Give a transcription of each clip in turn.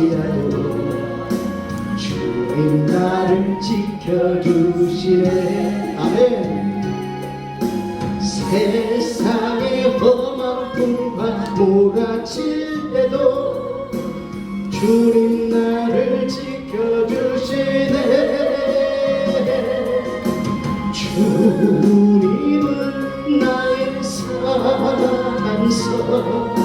할지라도 주님 나를 지켜주시네. 아멘. 세상의 험한 풍파 몰아칠 때도 주님 나를 지켜주시네. 주님은 나의 산서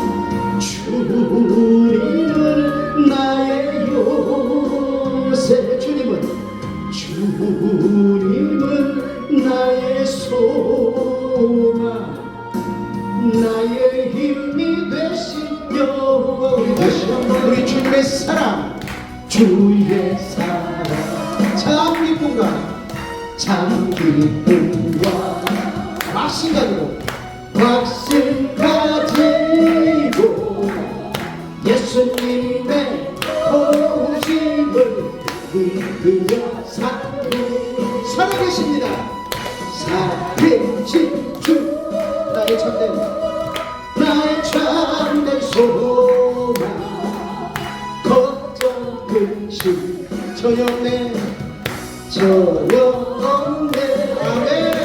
주의 사랑. 참 기쁨과 참 기쁨과 막신 가지고 막신 가지고 예수님의 오심을 믿으며 살고 살아계십니다. 살아계신 주 나의 참된 나의 참된 소 없네. 전혀 없네. 아멘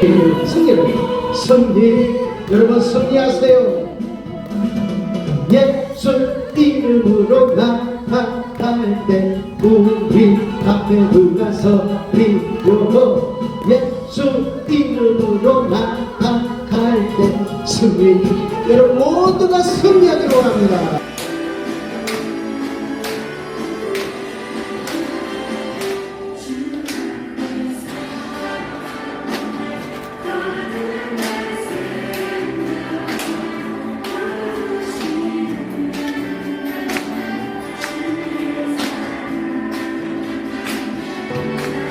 승리를 승리 여러분 승리하세요. 예수 이름으로 나아갈 때 우리 앞에 누가 서리고 예수 이름으로 나아갈 때 승리. 여러분 모두가 승리하기를 원합니다 Amen.